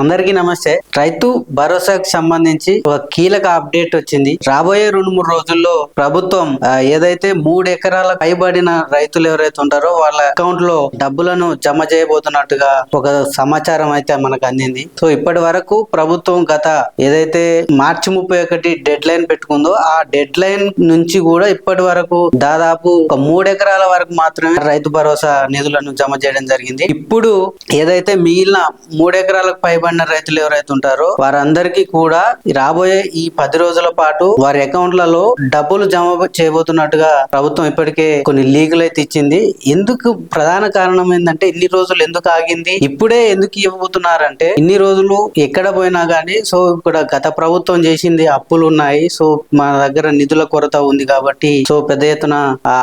అందరికీ నమస్తే. రైతు భరోసాకు సంబంధించి ఒక కీలక అప్డేట్ వచ్చింది. రాబోయే రెండు మూడు రోజుల్లో ప్రభుత్వం ఏదైతే మూడు ఎకరాల పైబడిన రైతులు ఎవరైతే ఉంటారో వాళ్ళ అకౌంట్లో డబ్బులను జమ చేయబోతున్నట్టుగా ఒక సమాచారం అయితే మనకు అందింది. సో ఇప్పటి వరకు ప్రభుత్వం గత ఏదైతే మార్చి ముప్పై ఒకటి డెడ్ లైన్ పెట్టుకుందో ఆ డెడ్ లైన్ నుంచి కూడా ఇప్పటి వరకు దాదాపు ఒక మూడు ఎకరాల వరకు మాత్రమే రైతు భరోసా నిధులను జమ చేయడం జరిగింది. ఇప్పుడు ఏదైతే మిగిలిన మూడు ఎకరాలకు పైబడిన రైతులు ఎవరైతే ఉంటారో వారందరికీ కూడా రాబోయే ఈ పది రోజుల పాటు వారి అకౌంట్లలో డబ్బులు జమ చేయబోతున్నట్టుగా ప్రభుత్వం ఇప్పటికే కొన్ని లీగులు అయితే ఇచ్చింది. ఎందుకు ప్రధాన కారణం ఏంటంటే ఇన్ని రోజులు ఎందుకు ఆగింది? ఇప్పుడే ఎందుకు ఇవ్వబోతున్నారంటే ఇన్ని రోజులు ఎక్కడ పోయినా కానీ సో ఇక్కడ గత ప్రభుత్వం చేసింది అప్పులు ఉన్నాయి. సో మన దగ్గర నిధుల కొరత ఉంది కాబట్టి సో పెద్ద ఎత్తున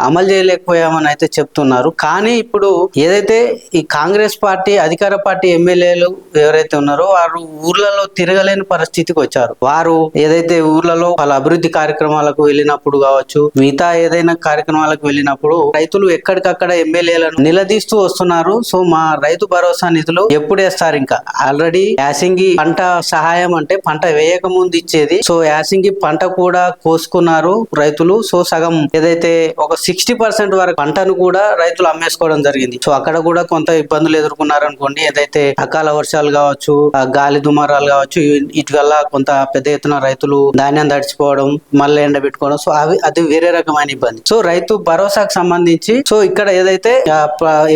అమలు చేయలేకపోయామని అయితే చెప్తున్నారు. కానీ ఇప్పుడు ఏదైతే ఈ కాంగ్రెస్ పార్టీ అధికార పార్టీ ఎమ్మెల్యేలు ఎవరైతే ఉన్నారో వారు ఊర్లలో తిరగలేని పరిస్థితికి వచ్చారు. వారు ఏదైతే ఊర్లలో వాళ్ళ అభివృద్ధి కార్యక్రమాలకు వెళ్ళినప్పుడు కావచ్చు మిగతా ఏదైనా కార్యక్రమాలకు వెళ్ళినప్పుడు రైతులు ఎక్కడికక్కడ ఎమ్మెల్యేలను నిలదీస్తూ వస్తున్నారు. సో మా రైతు భరోసా నిధులు ఎప్పుడు వేస్తారు ఇంకా? ఆల్రెడీ యాసింగి పంట సహాయం అంటే పంట వేయక ముందు ఇచ్చేది. సో యాసింగి పంట కూడా కోసుకున్నారు రైతులు. సో సగం ఏదైతే ఒక సిక్స్టీ పర్సెంట్ వరకు పంటను కూడా రైతులు అమ్మేసుకోవడం జరిగింది. సో అక్కడ కూడా కొంత ఇబ్బందులు ఎదుర్కొన్నారు అనుకోండి ఏదైతే అకాల వర్షాలు కావచ్చు ఆ గాలి దుమారాలు కావచ్చు ఇటువల్ల వల్ల కొంత పెద్ద ఎత్తున రైతులు ధాన్యం తడిచిపోవడం మళ్ళీ ఎండబెట్టుకోవడం సో అవి అది వేరే రకమైన ఇబ్బంది. సో రైతు భరోసాకు సంబంధించి సో ఇక్కడ ఏదైతే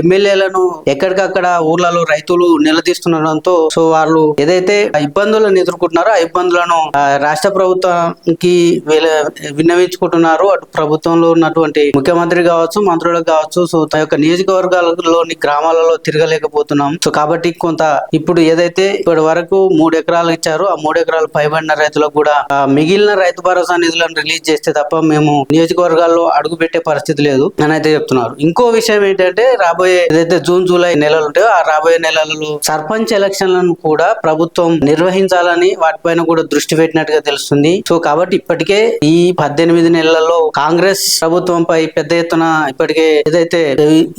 ఎమ్మెల్యేలను ఎక్కడికక్కడ ఊర్లలో రైతులు నిలదీస్తుండడంతో సో వాళ్ళు ఏదైతే ఆ ఇబ్బందులను ఎదుర్కొంటున్నారో ఆ ఇబ్బందులను రాష్ట్ర ప్రభుత్వానికి విన్నవించుకుంటున్నారు. అటు ప్రభుత్వంలో ఉన్నటువంటి ముఖ్యమంత్రి కావచ్చు మంత్రులకు కావచ్చు సో తన యొక్క నియోజకవర్గాలలోని గ్రామాలలో తిరగలేకపోతున్నాం. సో కాబట్టి కొంత ఇప్పుడు ఏదైతే ఇప్పటి వరకు మూడు ఎకరాలు ఇచ్చారు. ఆ మూడు ఎకరాలు పైబడిన రైతులకు కూడా మిగిలిన రైతు భరోసా నిధులను రిలీజ్ చేస్తే తప్ప మేము నియోజకవర్గాల్లో అడుగు పెట్టే పరిస్థితి లేదు అని అయితే చెప్తున్నారు. ఇంకో విషయం ఏంటంటే రాబోయే ఏదైతే జూన్ జూలై నెలలు ఉంటాయో ఆ రాబోయే నెలలలో సర్పంచ్ ఎలక్షన్లను కూడా ప్రభుత్వం నిర్వహించాలని వాటిపైన కూడా దృష్టి పెట్టినట్టుగా తెలుస్తుంది. సో కాబట్టి ఇప్పటికే ఈ పద్దెనిమిది నెలలలో కాంగ్రెస్ ప్రభుత్వంపై పెద్ద ఎత్తున ఇప్పటికే ఏదైతే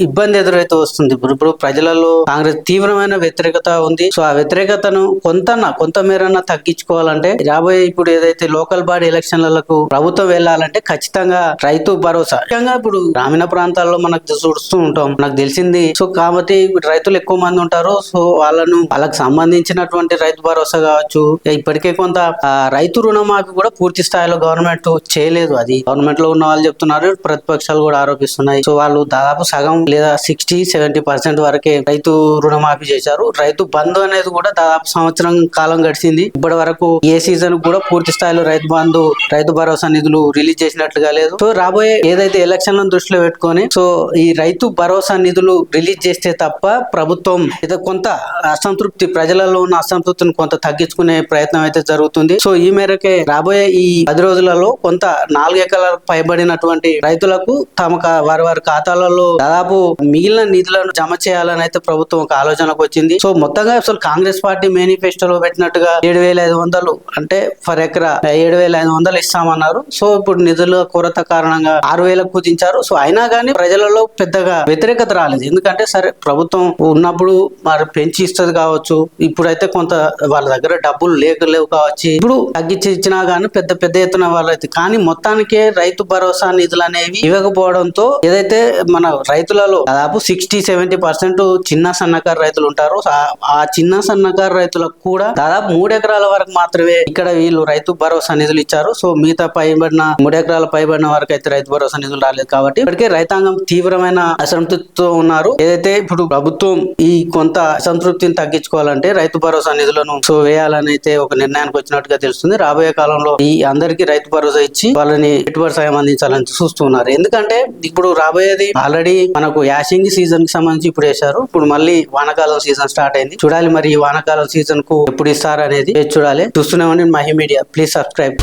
ఇబ్బంది ఎదురైతే వస్తుంది ఇప్పుడు ఇప్పుడు ప్రజలలో కాంగ్రెస్ తీవ్రమైన వ్యతిరేకత ఉంది. సో ఆ వ్యతిరేకతను కొంత కొంతమేరన్నా తగ్గించుకోవాలంటే రాబోయే ఇప్పుడు ఏదైతే లోకల్ బాడీ ఎలక్షన్లకు ప్రభుత్వం వెళ్ళాలంటే ఖచ్చితంగా రైతు భరోసా. ముఖ్యంగా ఇప్పుడు గ్రామీణ ప్రాంతాల్లో మనకు చూస్తూ ఉంటాం. నాకు తెలిసింది సో కాబట్టి రైతులు ఎక్కువ మంది ఉంటారు. సో వాళ్ళను వాళ్ళకి సంబంధించినటువంటి రైతు భరోసా కావచ్చు. ఇప్పటికే కొంత రైతు రుణమాఫీ కూడా పూర్తి స్థాయిలో గవర్నమెంట్ చేయలేదు. అది గవర్నమెంట్లో ఉన్న వాళ్ళు చెప్తున్నారు. ప్రతిపక్షాలు కూడా ఆరోపిస్తున్నాయి. సో వాళ్ళు దాదాపు సగం లేదా సిక్స్టీ సెవెంటీ పర్సెంట్ వరకే రైతు రుణమాఫీ చేశారు. రైతు బంధు అనేది కూడా దాదాపు సంవత్సరం కాలం గడిచింది. ఇప్పటి వరకు ఏ సీజన్ కూడా పూర్తి స్థాయిలో రైతు బంధు రైతు భరోసా నిధులు రిలీజ్ చేసినట్లుగా లేదు. సో రాబోయే ఏదైతే ఎలక్షన్లను దృష్టిలో పెట్టుకొని సో ఈ రైతు భరోసా నిధులు రిలీజ్ చేస్తే తప్ప ప్రభుత్వం ఏదో కొంత అసంతృప్తి ప్రజలలో ఉన్న అసంతృప్తిని కొంత తగ్గించుకునే ప్రయత్నం అయితే జరుగుతుంది. సో ఈ మేరకే రాబోయే ఈ పది రోజులలో కొంత నాలుగు ఎకరాల పైబడినటువంటి రైతులకు తమ కా- వారి వారి ఖాతాలలో దాదాపు మిగిలిన నిధులను జమ చేయాలని అయితే ప్రభుత్వం ఒక ఆలోచనకు వచ్చింది. సో మొత్తంగా అసలు కాంగ్రెస్ పార్టీ మేనిఫెస్టోలో పెట్టినట్టుగా ఏడు వేల ఐదు వందలు అంటే ఫర్ ఎకరా ఏడు వేల ఐదు వందలు ఇస్తామన్నారు. సో ఇప్పుడు నిధుల కొరత కారణంగా ఆరు వేలకు కుదించారు. సో అయినా కానీ ప్రజలలో పెద్దగా వ్యతిరేకత రాలేదు. ఎందుకంటే సరే ప్రభుత్వం ఉన్నప్పుడు మరి పెంచి ఇస్తుంది కావచ్చు. ఇప్పుడైతే కొంత వాళ్ళ దగ్గర డబ్బులు లేక లేవు కావచ్చు. ఇప్పుడు తగ్గించి ఇచ్చినా కానీ పెద్ద పెద్ద ఎత్తున వాళ్ళైతే. కానీ మొత్తానికే రైతు భరోసా నిధులు అనేవి ఇవ్వకపోవడంతో ఏదైతే మన రైతులలో దాదాపు సిక్స్టీ సెవెంటీ పర్సెంట్ చిన్న సన్నకారు రైతులు ఉంటారు ఆ- చిన్న సన్న సన్నకారు రైతులకు కూడా దాదాపు మూడు ఎకరాల వరకు మాత్రమే ఇక్కడ వీళ్ళు రైతు భరోసా నిధులు ఇచ్చారు. సో మిగతా పైబడిన మూడు ఎకరాల పైబడిన వరకు అయితే రైతు భరోసా నిధులు రాలేదు కాబట్టి ఇప్పటికే రైతాంగం తీవ్రమైన అసంతృప్తితో ఉన్నారు. ఏదైతే ఇప్పుడు ప్రభుత్వం ఈ కొంత అసంతృప్తిని తగ్గించుకోవాలంటే రైతు భరోసా నిధులను సో వేయాలని అయితే ఒక నిర్ణయానికి వచ్చినట్టుగా తెలుస్తుంది. రాబోయే కాలంలో ఈ అందరికీ రైతు భరోసా ఇచ్చి వాళ్ళని పెట్టుబడి సాయం అందించాలని చూస్తున్నారు ఎందుకంటే ఇప్పుడు రాబోయేది ఆల్రెడీ మనకు యాసింగి సీజన్కి సంబంధించి ఇప్పుడు వేశారు. ఇప్పుడు మళ్ళీ వానకాలం సీజన్ స్టార్ట్ అయింది. చూడాలి మరి ఈ వానాకాలం సీజన్కు ఎప్పుడు ఇస్తారు అనేది చూడాలి. చూస్తూనే ఉండి మహి మీడియా. Please subscribe.